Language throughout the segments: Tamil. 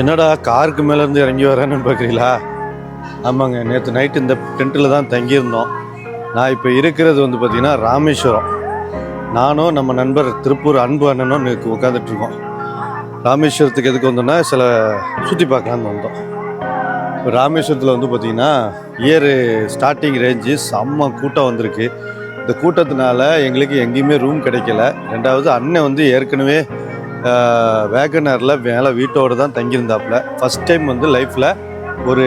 என்னடா காருக்கு மேலேருந்து இறங்கி வரேன்னு பார்க்குறீங்களா? ஆமாங்க நேற்று நைட்டு இந்த டென்ட்டில் தான் தங்கியிருந்தோம். நான் இப்போ இருக்கிறது வந்து பார்த்திங்கன்னா ராமேஸ்வரம். நானும் நம்ம நண்பர் திருப்பூர் அன்பு அண்ணனும் நேற்று உட்காந்துட்டு இருக்கோம். ராமேஸ்வரத்துக்கு எதுக்கு வந்தோம்னா சில சுற்றி பார்க்கலான்னு வந்தோம். இப்போ ராமேஸ்வரத்தில் வந்து பார்த்திங்கன்னா இயர் ஸ்டார்டிங் ரேஞ்சு செம்ம கூட்டம் வந்திருக்கு. இந்த கூட்டத்தினால எங்களுக்கு எங்கேயுமே ரூம் கிடைக்கல. ரெண்டாவது அண்ணன் வந்து ஏற்கனவே வேகனரில் மேலே வீட்டோடு தான் தங்கியிருந்தாப்புல. ஃபஸ்ட் டைம் வந்து லைஃப்பில் ஒரு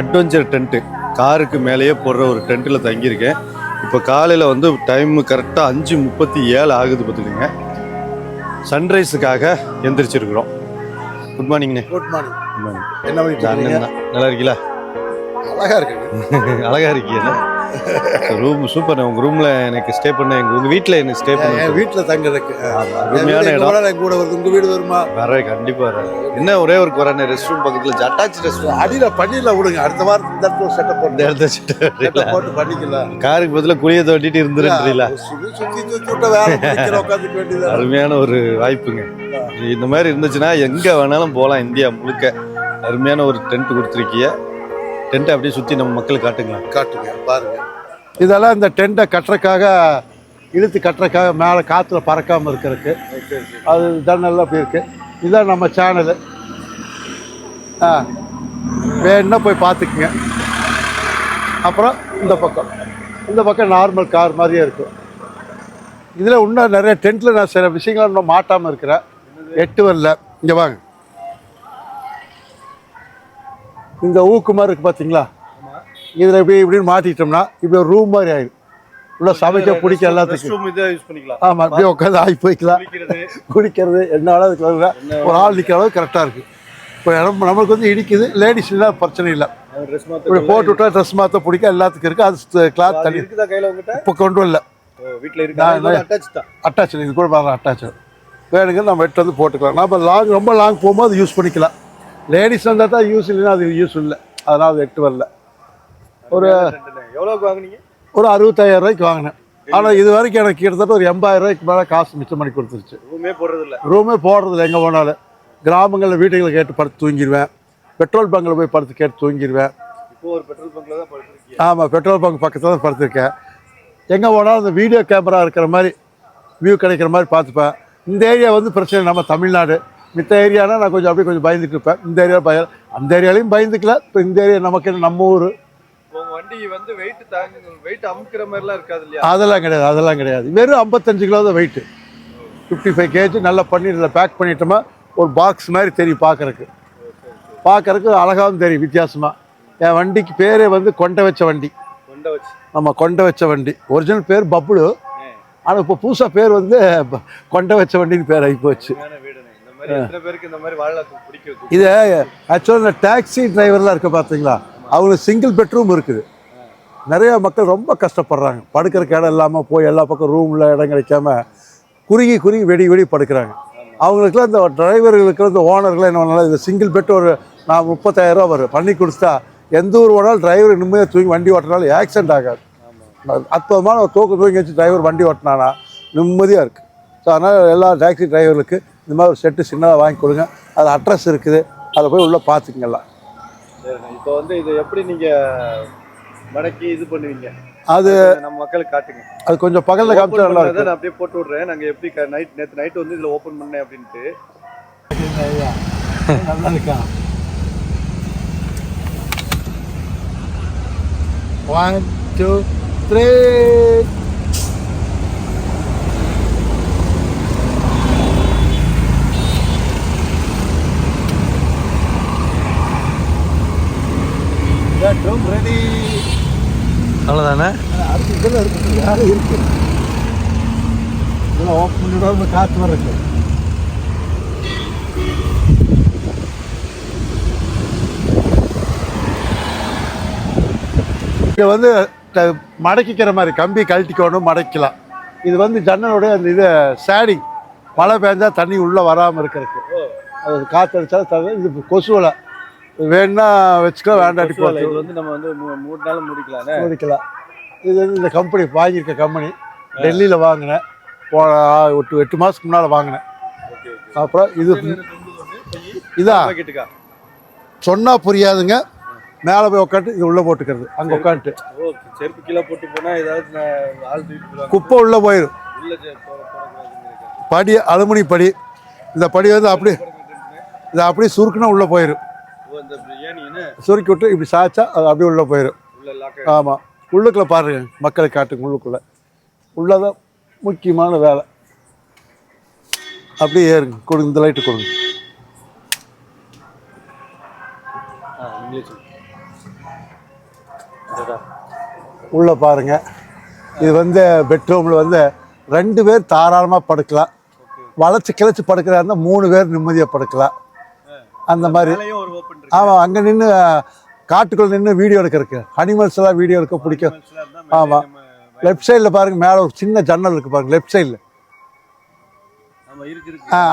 அட்வென்ச்சர் டென்ட்டு காருக்கு மேலேயே போடுற ஒரு டென்ட்டில் தங்கியிருக்கேன். இப்போ காலையில் வந்து டைம் கரெக்டாக அஞ்சு முப்பத்தி ஏழு ஆகுது பார்த்துக்கோங்க. சன்ரைஸுக்காக எந்திரிச்சிருக்கிறோம். குட் மார்னிங்ண்ணே குட் மார்னிங் குட் மார்னிங் என்ன நல்லா இருக்கீங்களா? அழகா இருக்கு. அழகா இருக்கீங்க. ரூம் சூப்பர் உங்க ரூம்ல எனக்கு ஸ்டே பண்ண எங்க உங்க வீட்ல எனக்கு ஸ்டே பண்ண வீட்டுல தங்குறதுக்கு. அருமையான இடம். கூட வருது உங்க வீடு வருமா? வர கண்டிப்பா வர என்ன ஒரே ஒரு குறை ரெஸ்ட் ரூம் பக்கத்துல அட்டாச் ரெஸ்ட் ரூம் அடியில பண்ணிடல விடுங்க. அடுத்த வாரம் இந்த இடத்துல செட்டப் போட்டு இடத்த செட்டப் போட்டு பண்ணிக்கலாம். காருக்கு பதிலா குழிய தோட்டிட்டு இருந்துருன்றீங்களா? அருமையான ஒரு வாய்ப்புங்க. இந்த மாதிரி இருந்துச்சுன்னா எங்க வேணாலும் போகலாம் இந்தியா முழுக்க. அருமையான ஒரு டென்ட் கொடுத்துருக்கீங்க. டென்ட் அப்படியே சுத்தி நம்ம மக்களுக்கு காட்டுங்களா? காட்டுங்க பாருங்க. இதெல்லாம் இந்த டென்ட்டை கட்டுறக்காக இழுத்து கட்டுறக்காக மேலே காற்றுல பறக்காமல் இருக்கிறதுக்கு. அது ஜன்னல்லாம் அப்படி இருக்கு. இதான் நம்ம சேனலு ஆ வேணுன்னா போய் பார்த்துக்குங்க. அப்புறம் இந்த பக்கம். இந்த பக்கம் நார்மல் கார் மாதிரியே இருக்கும். இதில் இன்னும் நிறைய டென்ட்டில் நான் சில விஷயங்கள் இன்னும் மாட்டாமல் இருக்கிறேன். எட்டு வரல. இங்கே வாங்க. இந்த ஊக்கு மாதிரி இருக்குது பார்த்தீங்களா இதில் இப்படி இப்படின்னு மாட்டிட்டோம்னா இப்படி ஒரு ரூம் மாதிரி ஆயிடும் உள்ள சமைக்க பிடிக்க எல்லாத்துக்கும். ஆமாம் அப்படியே உட்காந்து ஆகி போய்க்கலாம். குடிக்கிறது என்ன அதுக்கு ஒரு ஆள் நிற்கிற அளவுக்கு கரெக்டாக இருக்குது இப்போ நம்ம நம்மளுக்கு வந்து இடிக்குது லேடிஸ்லாம் பிரச்சனை இல்லை. இப்படி போட்டு விட்டா ட்ரெஸ் மாற்ற பிடிக்க எல்லாத்துக்கும் இருக்குது அது கிளாத் உங்ககிட்ட? இப்போ கொண்டு வரல. அட்டாச் இது கூட அட்டாச் வேணுங்க நம்ம எட்டு வந்து போட்டுக்கலாம். நம்ம லாங் ரொம்ப லாங் போகும்போது யூஸ் பண்ணிக்கலாம். லேடிஸ் வந்தால் தான் யூஸ் இல்லைன்னா அது யூஸ் இல்லை. அதனால் அது எட்டு வரல. ஒரு எவ்வளவுக்கு வாங்குனீங்க? ஒரு அறுபத்தாயிரம் ரூபாய்க்கு வாங்கினேன். ஆனால் இது வரைக்கும் எனக்கு கிட்டத்தட்ட ஒரு எண்பதாயிரம் ரூபாய்க்கு மேலே காசு மிச்சம் பண்ணி கொடுத்துருச்சு. ரூமே போடுறது இல்ல ரூமே போடுறதில்ல எங்கே போனாலும். கிராமங்களில் வீட்டுகளை கேட்டு படுத்து தூங்கிடுவேன் பெட்ரோல் பங்கில் போய் படுத்து கேட்டு தூங்கிடுவேன் இப்போ ஒரு பெட்ரோல் பங்க்ல ஆமாம் பெட்ரோல் பங்க் பக்கத்தில் தான் படுத்திருக்கேன். எங்கே போனாலும் இந்த வீடியோ கேமரா இருக்கிற மாதிரி வியூ கிடைக்கிற மாதிரி பார்த்துப்பேன். இந்த ஏரியா வந்து பிரச்சனை நம்ம தமிழ்நாடு. மித்த ஏரியானா நான் கொஞ்சம் அப்படியே கொஞ்சம் பயந்துட்டு இருப்பேன். இந்த ஏரியா பய அந்த ஏரியாலையும் பயந்துக்கல. இப்போ இந்த ஏரியா நமக்கு என்ன நம்ம ஊர். வண்டி வந்து வெயிட் தாங்க வெயிட் அமுக்கிற மாதிரிலாம் இருக்காது இல்லையா? அதெல்லாம் கிடையாது அதெல்லாம் கிடையாது. வெறும் ஐம்பத்தஞ்சு கிலோ தான் வெயிட்டு ஃபிஃப்டி ஃபைவ் கேஜி நல்லா பண்ணி இதில் பேக் பண்ணிட்டோமா ஒரு பாக்ஸ் மாதிரி தெரியும் பார்க்கறக்கு பார்க்கறக்கு அழகாகவும் தெரியும் வித்தியாசமாக என் வண்டிக்கு பேரே வந்து கொண்ட வச்ச வண்டி. கொண்ட வச்சு. நம்ம கொண்ட வச்ச வண்டி. ஒரிஜினல் பேர் பப்புளு. ஆனால் இப்போ புதுசாக பேர் வந்து கொண்ட வச்ச வண்டின்னு பேர் ஆகி போச்சு. இது ஆக்சுவலாக இந்த டாக்ஸி டிரைவர்லாம் இருக்க பார்த்தீங்களா அவங்களுக்கு சிங்கிள் பெட்ரூம் இருக்குது. நிறைய மக்கள் ரொம்ப கஷ்டப்படுறாங்க. படுக்கிறக்கு இடம் இல்லாமல் போய் எல்லா பக்கம் ரூமில் இடம் கிடைக்காம குறுகி குறுகி வெடி வெடி படுக்கிறாங்க. அவங்களுக்குலாம் இந்த டிரைவர்களுக்கு இந்த ஓனர்கள்லாம் என்ன பண்ணலாம்? இந்த சிங்கிள் பெட் ஒரு நான் முப்பத்தாயிரம் ரூபா வரும். பண்ணி கொடுத்தா எந்த ஊர் போனாலும் டிரைவர் நிம்மதியாக தூங்கி வண்டி ஓட்டினாலும் ஆக்சிடென்ட் ஆகாது. அற்புதமான தூக்கு தூங்கி வச்சு டிரைவர் வண்டி ஓட்டினானா நிம்மதியாக இருக்குது ஸோ அதனால் எல்லா டாக்ஸி டிரைவர்களுக்கு இந்த மாதிரி ஒரு செட்டு சின்னதாக வாங்கி கொடுங்க. அது அட்ரஸ் இருக்குது. அதை போய் உள்ளே பார்த்துக்கங்கலாம் சரிண்ணே இப்போ வந்து இது எப்படி நீங்க மடக்கி இது பண்ணுவீங்க? அது நம்ம மக்களுக்கு காட்டுங்க. அது கொஞ்சம் பகலில் காமிச்சா நல்லா இருக்கும். நான் அப்படியே போட்டு விடுறேன். நாங்க எப்படி நைட் நேத்து நைட் வந்து இதுல ஓபன் பண்ணேன் அப்படின்ட்டு. நல்லா இருக்கா one two three bedroom ready அவ்வளவுதானே? அடுத்து இதெல்லாம் இருக்குது வேலை இருக்கு இதெல்லாம் ஓப்பன் பண்ணிவிடாம காற்று வர இருக்கு இங்கே வந்து மடக்கிக்கிற மாதிரி கம்பி கழட்டிக்கணும் மடக்கலாம். இது வந்து ஜன்னலோட அந்த இது சேடி மழை பெஞ்சா தண்ணி உள்ளே வராமல் இருக்கிறதுக்கு. அது காற்று அடித்தாலும் தவிர இது கொசு வலை வேணும்னா வச்சுக்கலாம் வேண்டாட்டி இது போட்டு வந்து நம்ம வந்து மூணு நாள் முடிக்கலாம்ண்ணே முடிக்கலாம். இது வந்து இந்த கம்பெனி வாங்கியிருக்க கம்பெனி டெல்லியில் வாங்கினேன். போன எட்டு எட்டு மாதத்துக்கு முன்னால் வாங்கினேன். அப்புறம் இது கொண்டு வந்து இதா? பாக்கெட்டுக்கா சொன்னா புரியாதுங்க. மேலே போய் உட்காந்து இது உள்ள போட்டுக்கிறது. அங்க உட்காந்துட்டு செருப்பு கீழே போட்டு போனா ஏதாவது. குப்பை உள்ள போயிடும். படி அலுமினி படி இந்த படி வந்து அப்படியே இது அப்படியே சுருக்குனா உள்ள போயிடும் சுருக்கி விட்டு இப்படி சாய்ச்சா அது அப்படியே உள்ள போயிடும் ஆமாம் உள்ளுக்குள்ள பாருங்க மக்களை காட்டுங்க உள்ளுக்குள்ள. உள்ளதான் முக்கியமான வேலை. அப்படியே ஏறுங்க கொடுங்க இந்த லைட்டு கொடுங்க. உள்ள பாருங்க. இது வந்து பெட்ரூமில் வந்து ரெண்டு பேர் தாராளமாக படுக்கலாம். வளைச்சு கிளச்சி இருந்தால் மூணு பேர் நிம்மதியாக படுக்கலாம். அந்த மாதிரி. ஆமாம் அங்கே நின்று காட்டுக்குள்ள நின்று வீடியோ எடுக்கிறதுக்கு. அனிமல்ஸ் எல்லாம் வீடியோ எடுக்க பிடிக்கும். Animals எல்லாம் இருந்தா மேலே ஆமா. நம்ம லெஃப்ட் சைடில் பாருங்க மேலே ஒரு சின்ன ஜன்னல் இருக்கு பாருங்க லெஃப்ட் சைடில்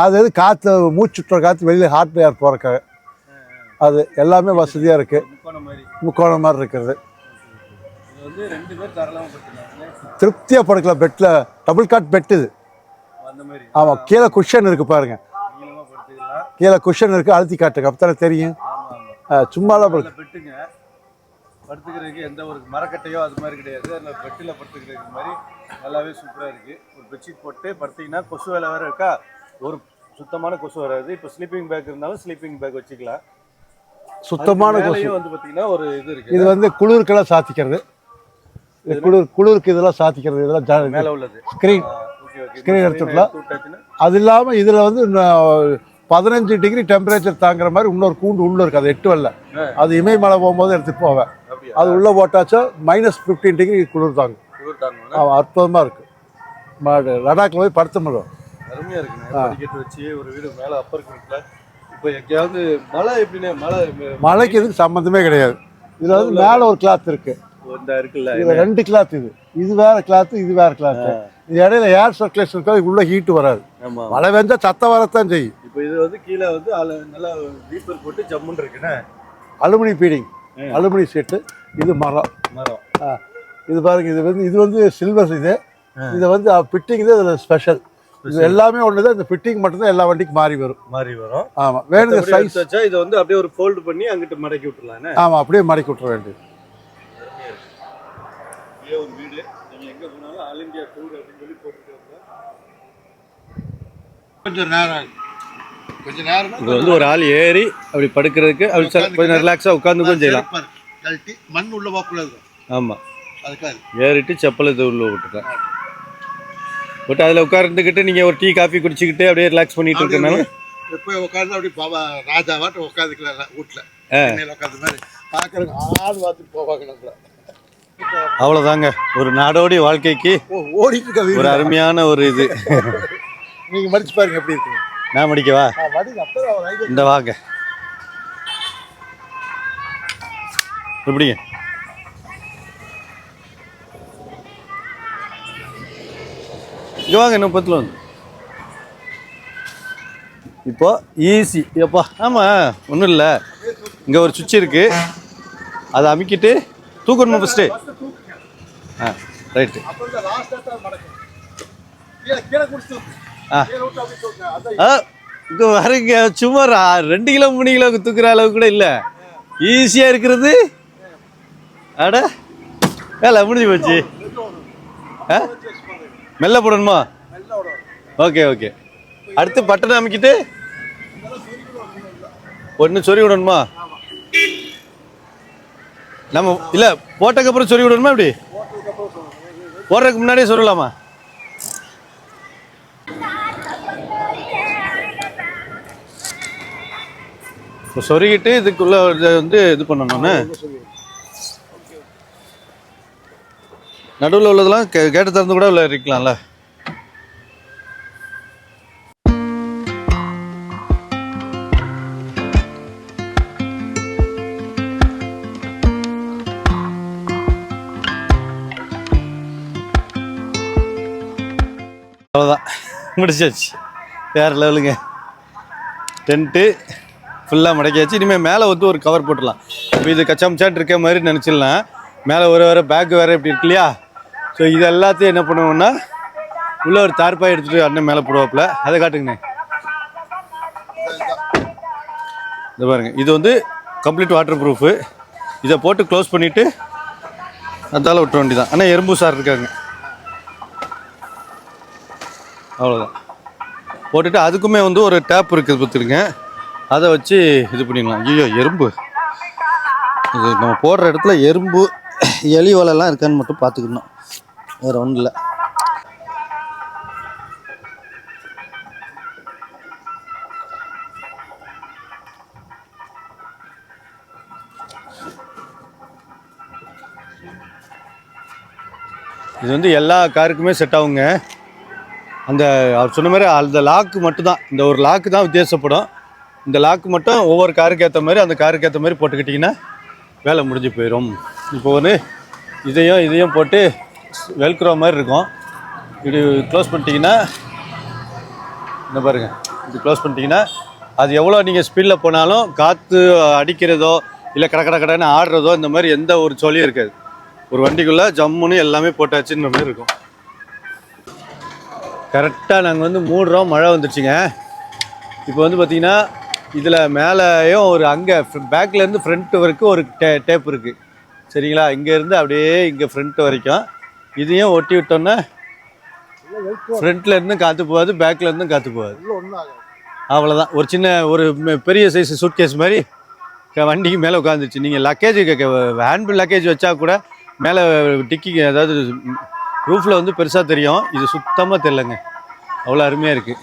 அது வந்து காற்று மூச்சுட்டுற காற்று வெளியில் ஹார்ட் ஏர் போகிறக்காக அது எல்லாமே வசதியாக இருக்குது முக்கோணம் மாதிரி. இருக்கிறது திருப்தியாக படுக்கலாம் பெட்டில் டபுள் காட் பெட் இது. ஆமாம் கீழே குஷன் இருக்குது பாருங்க. நீளமா படுத்துக்கலாம். கீழே குஷன் இருக்குது அழுத்தி காட்டுங்க. அப்போ தானே தெரியும். படு அதில் பெட்டுங்க. படுத்துக்கிறதுக்கு எந்த ஒரு மரக்கட்டையோ அது மாதிரி கிடையாது. அதில் பெட்டில் படுத்துக்கிறதுக்கு மாதிரி நல்லாவே சூப்பராக இருக்குது ஒரு பெட்ஷீட் போட்டு படுத்தீங்கன்னா கொசு வேலை வேறு இருக்கா? ஒரு சுத்தமான கொசு வராது. இப்போ ஸ்லீப்பிங் பேக் இருந்தாலும் ஸ்லீப்பிங் பேக் வச்சுக்கலாம். சுத்தமான கொசு. வந்து பார்த்தீங்கன்னா ஒரு இது இருக்கு. இது வந்து குளிருக்கெல்லாம் சாத்திக்கிறது. இது குளிர் குளிருக்கு இதெல்லாம் சாத்திக்கிறது. இதெல்லாம் மேலே உள்ளது. ஸ்க்ரீன் Screen எடுத்துக்கலாம். அது இல்லாமல் இதில் வந்து பதினஞ்சு டிகிரி டெம்பரேச்சர் தாங்குற மாதிரி இன்னொரு கூண்டு உள்ள இருக்குது அது எட்டு வரல. அது இமயமலை போகும்போது எடுத்துட்டு போவேன். அது உள்ளே போட்டாச்சா மைனஸ் ஃபிஃப்டீன் டிகிரி குளிர் தாங்கணும் அவன் அற்புதமாக இருக்குது மாடு லடாக்கில் போய் படுத்த முடியும் அருமையா இருக்குங்க வச்சு ஒரு வீடு மேலே அப்பர் கிரீட்ல இப்போ எங்கேயாவது மழை எப்படின்னா மழை மழைக்கு இதுக்கு சம்மந்தமே கிடையாது. இதில் வந்து மேலே ஒரு கிளாத் இருக்குது இருக்குல்ல இதில் ரெண்டு கிளாத் இது. இது வேற கிளாத் இது வேற கிளாத் இது இடையில ஏர் சர்க்குலேஷன் இருக்காது உள்ள ஹீட்டு வராது. மழை பெஞ்சா சத்தம் வரத்தான் செய்யும். இப்போ இது வந்து கீழே வந்து நல்லா வீப்பர் போட்டு ஜம்முன்னு இருக்குண்ணே. Alumni feeding. அலுமினி சீட்டு இது மரம். மரம். இது பாருங்க இது வந்து இது வந்து சில்வர் இது. இது வந்து ஃபிட்டிங் இது இதில் ஸ்பெஷல் இது எல்லாமே ஒன்று தான் இந்த ஃபிட்டிங் மட்டும்தான் எல்லா வண்டிக்கும் மாறி வரும். மாறி வரும். ஆமாம் வேணுங்க சைஸ் வச்சா இதை வந்து அப்படியே ஒரு ஃபோல்டு பண்ணி அங்கிட்டு மடக்கி விட்டுலாண்ணே ஆமாம் அப்படியே மடக்கி விட்டுற வேண்டியது. ஒரு வீடு நீங்க எங்க போனாலும் ஆல் இந்தியா டூர் அப்படின்னு சொல்லி போட்டுட்டு வந்தா கொஞ்சம் நேரம் கொஞ்சம் நேரம் இது வந்து ஒரு ஆள் ஏறி அப்படி படுக்கிறதுக்கு அப்படி கொஞ்சம் ரிலாக்ஸாக உட்காந்துக்கும் செய்யலாம். கழட்டி மண் உள்ள போகக்கூடாது ஆமாம் அதுக்காக. ஏறிட்டு செப்பல் இது உள்ள விட்டுட்டேன். பட் அதில் உட்கார்ந்துக்கிட்டு நீங்கள் ஒரு டீ காஃபி குடிச்சிக்கிட்டு அப்படியே ரிலாக்ஸ் பண்ணிட்டு இருக்கனால. போய் உட்காந்து அப்படி பாபா ராஜாவாட்டம் உட்காந்துக்கலாம் வீட்டில் உட்காந்து மாதிரி. ஆள் பார்த்துட்டு போவாங்க நம்மள. அவ்வளோதாங்க ஒரு நாடோடி வாழ்க்கைக்கு ஒரு அருமையான ஒரு இது. நீங்க மடிச்சு பாருங்க எப்படி இருக்கு. நான் முடிக்கவா. இந்த வாங்க. எப்படிங்க இங்க வாங்க இன்னும் பத்தில் வந்து. இப்போ ஈஸி எப்பா ஆமாம் ஒன்றும் இல்லை. இங்கே ஒரு சுவிட்ச் இருக்கு. அதை அமுக்கிட்டு தூக்கணுமா ஃபஸ்ட்டு ஆ ரைட்டு அப்ப ஆ ஆ சும்மா ரெண்டு கிலோ மூணு கிலோ தூக்குற அளவு கூட இல்லை. ஈஸியா இருக்கிறது. அட வேலை முடிஞ்சு போச்சு. ஆ? மெல்ல போடணுமா? Okay okay. அடுத்து பட்டன் அமைக்கிட்டு ஒன்று சொறி விடணுமா? நம்ம இல்லை போட்டதுக்கப்புறம் சொறி விடணுமா இப்படி போடுறதுக்கு முன்னாடியே சொல்லலாமா இப்போ சொருகிட்டு இதுக்குள்ள வந்து இது பண்ணணும்னு நடுவில் உள்ளதெல்லாம் கே- கேட்டு திறந்து கூட உள்ள இருக்கலாம்ல அவ்வளோதான் முடிச்சாச்சு வேறு லெவலுங்க. டென்ட்டு. ஃபுல்லாக மடக்கியாச்சு. இனிமேல் மேலே வந்து ஒரு கவர் போட்டுடலாம். இப்போ இது கச்சாமச்சான் இருக்க மாதிரி நினச்சிடலாம். மேலே ஒரு வேறு பேக் வேறு இப்படி இருக்கு இல்லையா? ஸோ இது எல்லாத்தையும் என்ன பண்ணுவோம்னா உள்ளே ஒரு தார்ப்பாக எடுத்துகிட்டு அண்ணன் மேலே போடுவாப்புல. அதை காட்டுங்கண்ணே. இதை பாருங்க. இது வந்து கம்ப்ளீட் வாட்டர் ப்ரூஃபு இதை போட்டு க்ளோஸ் பண்ணிவிட்டு அதால விட்டுற வேண்டியதான் ஆனால் எறும்பு சார் இருக்காங்க அவ்வளோதான் போட்டுட்டு அதுக்குமே வந்து ஒரு டேப் இருக்குது பார்த்துருங்க. அதை வச்சு இது பண்ணிக்கலாம். ஐயோ எறும்பு. இது நம்ம போடுற இடத்துல எறும்பு எலி வலைலாம் இருக்கான்னு மட்டும் பார்த்துக்கணும். வேறு ஒன்றும் இல்லை. இது வந்து எல்லா காருக்குமே செட் ஆகுங்க. அந்த அவர் சொன்ன மாதிரி அந்த லாக்கு மட்டும்தான். இந்த ஒரு லாக்கு தான் வித்தியாசப்படும். இந்த லாக்கு மட்டும் ஒவ்வொரு காருக்கு ஏற்ற மாதிரி அந்த காருக்கு ஏற்ற மாதிரி போட்டுக்கிட்டிங்கன்னா வேலை முடிஞ்சு போயிடும் இப்போ வந்து இதையும் இதையும் போட்டு வெல்க்ரோ மாதிரி இருக்கும். இது க்ளோஸ் பண்ணிட்டீங்கன்னா இந்த பாருங்க இது க்ளோஸ் பண்ணிட்டீங்கன்னா அது எவ்வளோ நீங்கள் ஸ்பீடில் போனாலும் காற்று அடிக்கிறதோ இல்லை கட கட கடன்னு ஆடுறதோ இந்த மாதிரி எந்த ஒரு சொல்லியும் இருக்காது. ஒரு வண்டிக்குள்ளே ஜம்முன்னு எல்லாமே போட்டாச்சுன்ற மாதிரி இருக்கும். கரெக்டாக நாங்கள் வந்து மூடுறோம் மழை வந்துருச்சுங்க. இப்போ வந்து பார்த்திங்கன்னா இதில் மேலேயும் ஒரு அங்கே பேக்லேருந்து ஃப்ரண்ட் வரைக்கும் ஒரு டே டேப் இருக்குது சரிங்களா? இங்கேருந்து அப்படியே இங்கே ஃப்ரண்ட் வரைக்கும். இதையும் ஒட்டி விட்டோன்னா ஃப்ரண்ட்ல இருந்தும் காற்று போகாது பேக்கில் இருந்தும் காற்று போகாது. அவ்வளோதான் ஒரு சின்ன ஒரு பெரிய சைஸ் சூட்கேஸ் மாதிரி வண்டிக்கு மேலே உட்காந்துருச்சு நீங்கள் லக்கேஜ் ஹேண்ட் லக்கேஜ் வச்சா கூட மேலே டிக்கி அதாவது ரூஃபில் வந்து பெருசாக தெரியும். இது சுத்தமாக தெரிலங்க அவ்வளோ அருமையாக இருக்குது